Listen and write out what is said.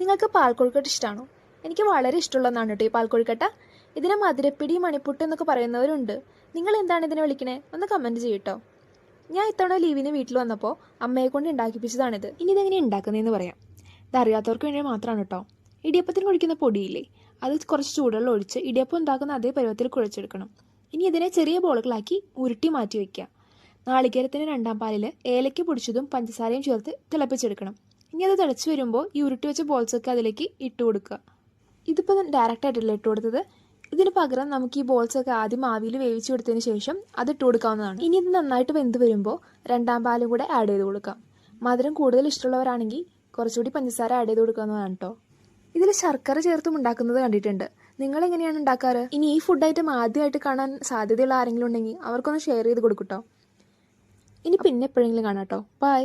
നിങ്ങൾക്ക് പാൽക്കോഴിക്കട്ട ഇഷ്ടമാണോ എനിക്ക് വളരെ ഇഷ്ടമുള്ളതാണ് കേട്ടോ ഈ പാൽക്കോഴിക്കട്ട. ഇതിനെ മധുരപ്പിടി മണിപ്പുട്ട് എന്നൊക്കെ പറയുന്നവരുണ്ട്. നിങ്ങൾ എന്താണ് ഇതിനെ വിളിക്കണേ? ഒന്ന് കമന്റ് ചെയ്യട്ടോ. ഞാൻ ഇത്തവണ ലീവിന് വീട്ടിൽ വന്നപ്പോൾ അമ്മയെ കൊണ്ട് ഉണ്ടാക്കിപ്പിച്ചതാണിത്. ഇനി ഇതെങ്ങനെ ഉണ്ടാക്കുന്നതെന്ന് പറയാം. ഇത് അറിയാത്തവർക്ക് വേണ്ടി മാത്രമാണ് കേട്ടോ. ഇടിയപ്പത്തിന് കുഴിക്കുന്ന പൊടിയില്ലേ? അത് കുറച്ച് ചൂടുവെള്ളം ഒഴിച്ച് ഇടിയപ്പം ഉണ്ടാക്കുന്ന അതേ പരുവത്തിൽ കുഴച്ചെടുക്കണം. ഇനി ഇതിനെ ചെറിയ ബോളുകളാക്കി ഉരുട്ടി മാറ്റി വയ്ക്കുക നാളികേരത്തിന് രണ്ടാം പാലിൽ ഏലയ്ക്ക് പൊടിച്ചതും പഞ്ചസാരയും ചേർത്ത് തിളപ്പിച്ചെടുക്കണം. ഇനി അത് തിളച്ച് വരുമ്പോൾ ഈ ഉരുട്ടി വെച്ച ബോൾസൊക്കെ അതിലേക്ക് ഇട്ട് കൊടുക്കുക. ഇതിപ്പോൾ ഡയറക്റ്റ് ആയിട്ടല്ല ഇട്ട് കൊടുത്തത്? ഇതിന് പകരം നമുക്ക് ഈ ബോൾസൊക്കെ ആദ്യം ആവിയിൽ വേവിച്ച് കൊടുത്തതിന് ശേഷം അത് ഇട്ട് കൊടുക്കാവുന്നതാണ്. ഇനി ഇത് നന്നായിട്ട് വെന്ത് വരുമ്പോൾ രണ്ടാം പാലും കൂടെ ആഡ് ചെയ്ത് കൊടുക്കാം. മധുരം കൂടുതൽ ഇഷ്ടമുള്ളവരാണെങ്കിൽ കുറച്ചുകൂടി പഞ്ചസാര ആഡ് ചെയ്ത് കൊടുക്കാവുന്നതാണ് കേട്ടോ ഇതിൽ ശർക്കര ചേർത്തും ഉണ്ടാക്കുന്നത് കണ്ടിട്ടുണ്ട്. നിങ്ങൾ എങ്ങനെയാണ് ഉണ്ടാക്കാറ്? ഇനി ഈ ഫുഡ് ഐറ്റം ആദ്യമായിട്ട് കാണാൻ സാധ്യതയുള്ള ആരെങ്കിലും ഉണ്ടെങ്കിൽ അവർക്കൊന്ന് ഷെയർ ചെയ്ത് കൊടുക്കട്ടോ ഇനി പിന്നെ എപ്പോഴെങ്കിലും കാണാം കേട്ടോ ബൈ